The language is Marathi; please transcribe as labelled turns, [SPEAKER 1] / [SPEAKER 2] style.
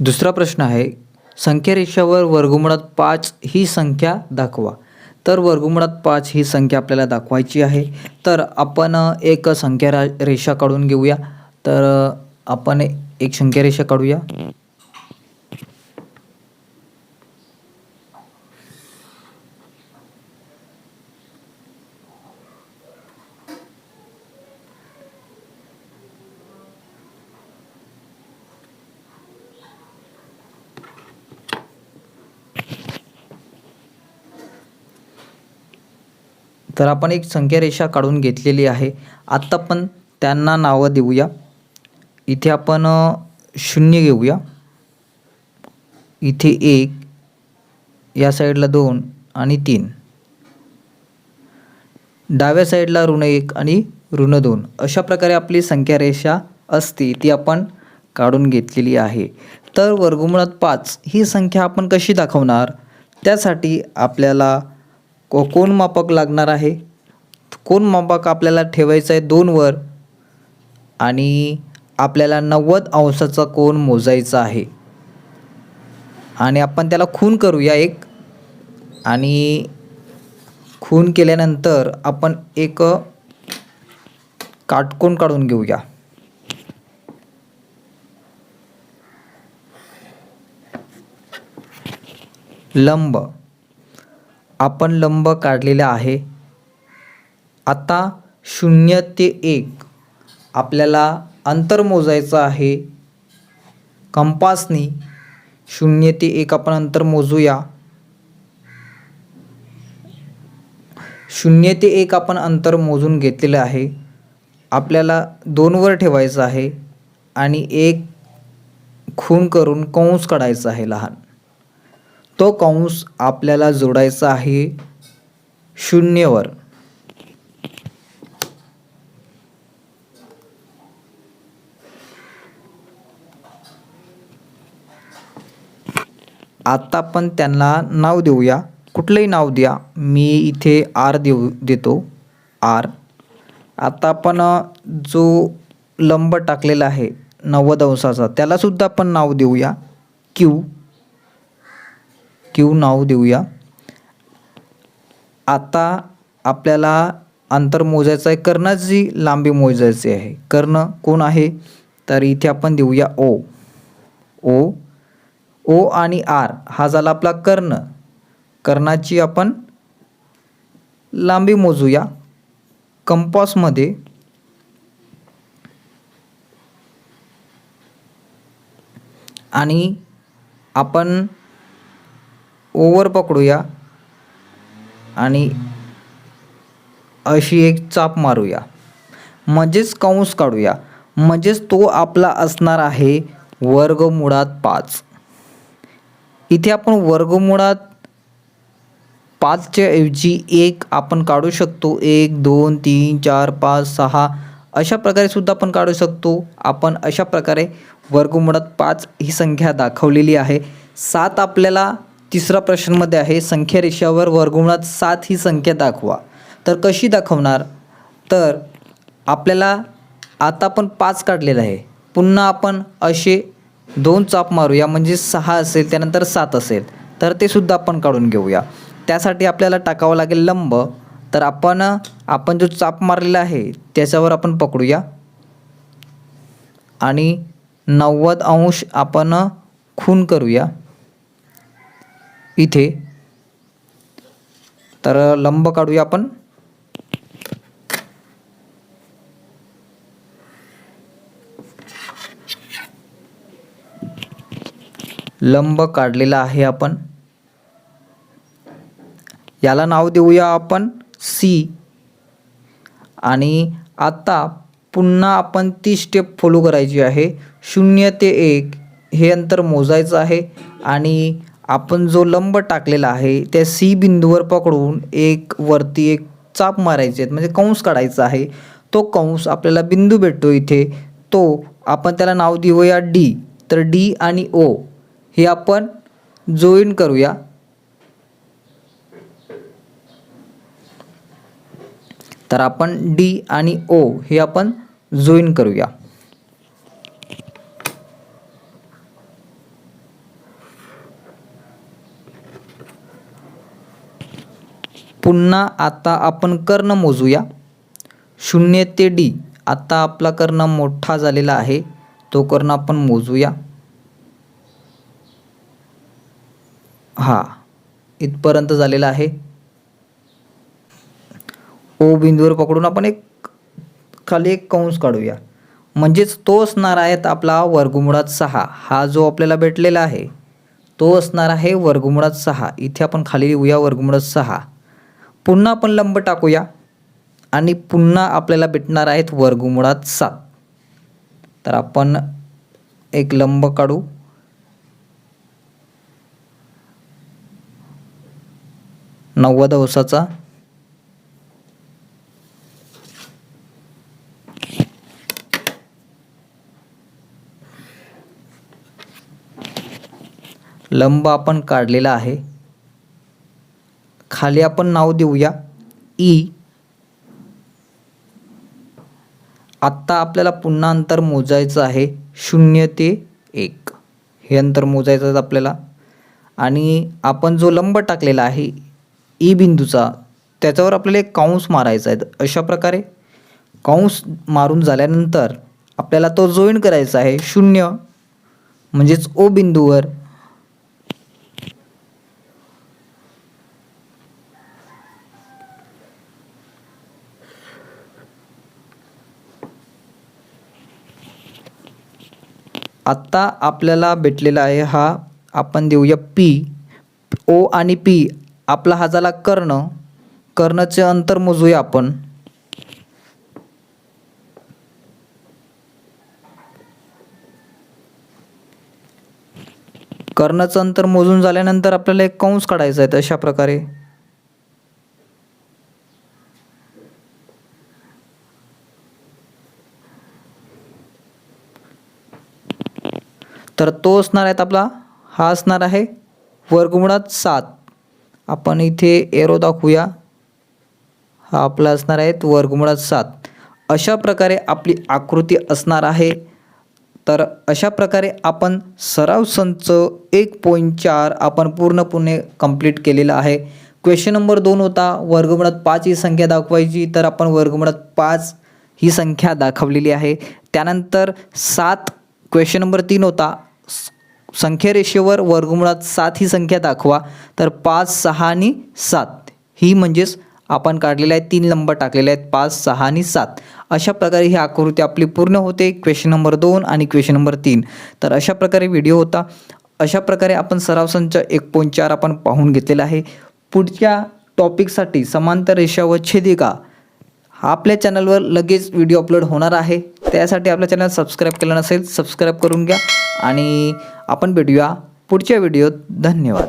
[SPEAKER 1] दुसरा प्रश्न आहे संख्या रेषावर वर्गमुळात पाच ही संख्या दाखवा. तर वर्गमुळात पाच ही संख्या आपल्याला दाखवायची आहे. तर आपण एक संख्या रा रेषा काढून घेऊया. तर आपण एक संख्या रेषा काढूया. तर आपण एक संख्यारेषा काढून घेतलेली आहे. आत्ता पण त्यांना नावं देऊया. इथे आपण शून्य घेऊया. इथे एक या साईडला दोन आणि तीन. डाव्या साईडला ऋण एक आणि ऋण दोन. अशा प्रकारे आपली संख्यारेषा असते ती आपण काढून घेतलेली आहे. तर वर्गमुळात पाच. ही संख्या आपण कशी दाखवणार? त्यासाठी आपल्याला को कोण मापक लागणार आहे? कोण मापक आपल्याला ठेवायचं आहे दोनवर आणि आपल्याला नव्वद अंशाचा कोण मोजायचा आहे? आणि आपण त्याला खून करूया एक. आणि खून केल्यानंतर आपण एक काटकोण काढून घेऊया. लंब. आपण लंब काढलेला आहे. आता शून्य ते एक आपल्याला अंतर मोजायचं आहे. कंपासनी शून्य ते एक आपण अंतर मोजूया. शून्य ते एक आपण अंतर मोजून घेतलेलं आहे. आपल्याला दोनवर ठेवायचं आहे आणि एक खून करून कंस काढायचा आहे लहान. तो कंस आपल्याला जोडायचा आहे शून्यवर. आता आपण त्यांना नाव देऊया. कुठलंही नाव द्या. मी इथे आर देऊ देतो. आर. आता आपण जो लंब टाकलेला आहे नव्वद अंशाचा त्यालासुद्धा आपण नाव देऊया. क्यू. क्यू नाव देऊया. आता आपल्याला अंतर मोजायचं आहे कर्णाची लांबी मोजायची आहे. कर्ण कोण आहे? तर इथे आपण देऊया ओ. ओ. ओ आणि आर. हा झाला आपला कर्ण. कर्णाची आपण लांबी मोजूया. कंपासमध्ये आणि आपण ओवर पकडूया आणि अशी एक चाप मारूया. म्हणजेच कंस काढूया. म्हणजेच तो आपला असणार आहे वर्गमुळात पाच. इथे आपण वर्गमुळात पाचच्या ऐवजी एक आपण काढू शकतो. एक दोन तीन चार पाच सहा अशा प्रकारे सुद्धा आपण काढू शकतो. आपण अशा प्रकारे वर्गमुळात पाच ही संख्या दाखवलेली आहे. सात आपल्याला तिसरा प्रश्नमध्ये आहे संख्या रेषावर वर्गुणात सात ही संख्या दाखवा. तर कशी दाखवणार? तर आपल्याला आता आपण पाच काढलेलं आहे. पुन्हा आपण असे दोन चाप मारूया म्हणजे सहा असेल त्यानंतर सात असेल. तर ते सुद्धा आपण काढून घेऊया. त्यासाठी आपल्याला टाकावं लागेल लंब. तर आपण आपण जो चाप मारलेला आहे त्याच्यावर आपण पकडूया. आणि नव्वद अंश आपण खून करूया. इथे. तर लंब काढूया आपण. लंब काढलेला आहे आपण. याला नाव देऊया आपण सी आणि आता पुन्हा आपण ती स्टेप फॉलो करायची आहे. शून्य ते एक हे अंतर मोजायचं आहे. आणि आपण जो लंब टाकलेला आहे त्या सी बिंदूवर पकडून एक वरती एक चाप मारायचे आहेत म्हणजे कंस काढायचा आहे. तो कंस आपल्याला बिंदू भेटतो इथे. तो आपण त्याला नाव देऊया डी तर डी आणि ओ हे आपण जॉईन करूया. तर आपण डी आणि ओ हे आपण जॉईन करूया. पुन्हा आता आपण कर्ण मोजूया. शून्य ते डी. आता आपला कर्ण मोठा झालेला आहे. तो कर्ण आपण मोजूया. हा इथपर्यंत झालेला आहे. ओ बिंदूवर पकडून आपण एक खाली एक कंस काढूया. म्हणजेच तो असणार आहे आपला वर्गमुळात सहा. हा जो आपल्याला भेटलेला आहे तो असणार आहे वर्गमुळात सहा. इथे आपण खाली लिहूया वर्गमुळात सहा. पुन्हा आपण लंब टाकूया. आणि पुन्हा आपल्याला भेटणार आहेत वर्गमुळात सात. तर आपण एक लंब काढू. नव्वद अंशाचा. लंब आपण काढलेला आहे. खाली आपण नाव देऊया. ई. आत्ता आपल्याला पुन्हा अंतर मोजायचं आहे. शून्य ते एक. हे अंतर मोजायचं आहे आपल्याला. आणि आपण जो लंब टाकलेला आहे ई बिंदूचा त्याच्यावर आपल्याला एक काउंस मारायचा आहे. अशा प्रकारे काउंस मारून झाल्यानंतर आपल्याला तो जॉईन करायचा आहे. शून्य. म्हणजेच ओ बिंदूवर. आत्ता आपल्याला भेटलेला आहे हा आपण देऊया पी ओ आणि पी आपला हा झाला कर्ण. कर्णचे अंतर मोजूया आपण. कर्णाचं अंतर मोजून झाल्यानंतर आपल्याला एक कंस काढायचा आहे अशा प्रकारे तर तो असणार आहेत आपला हा असणार आहे वर्गमुळात सात. आपण इथे एरो दाखवूया. हा आपला असणार आहेत वर्गमुळात सात. अशा प्रकारे आपली आकृती असणार आहे. तर अशा प्रकारे आपण सराव संच एक पॉईंट चार आपण पूर्णपणे कंप्लीट केलेला आहे. क्वेश्चन नंबर दोन होता वर्गमुळात पाच ही संख्या दाखवायची तर आपण वर्गमुळात पाच ही संख्या दाखवलेली आहे. त्यानंतर सात क्वेश्चन नंबर तीन होता संख्यारेषेवर संख्या रेषेवर वर्गमुळात सात ही संख्या दाखवा. तर पाच सहा आणि सात. ही म्हणजेच आपण काढलेल्या आहेत तीन नंबर टाकलेले आहेत पाच सहा आणि सात. अशा प्रकारे ही आकृती आपली पूर्ण होते. क्वेश्चन नंबर दोन आणि क्वेश्चन नंबर तीन. तर अशा प्रकारे व्हिडिओ होता. अशा प्रकारे आपण सराव संच एक पॉईंट चार आपण पाहून घेतलेला आहे. पुढच्या टॉपिकसाठी समांतर रेषा व छेदिका आपल्या चॅनलवर लगेच व्हिडिओ अपलोड होणार आहे. त्यासाठी आपल्या चॅनल सबस्क्राईब केलं नसेल सबस्क्राईब करून घ्या. आणि आपण भेटूया पुढच्या व्हिडिओत. धन्यवाद.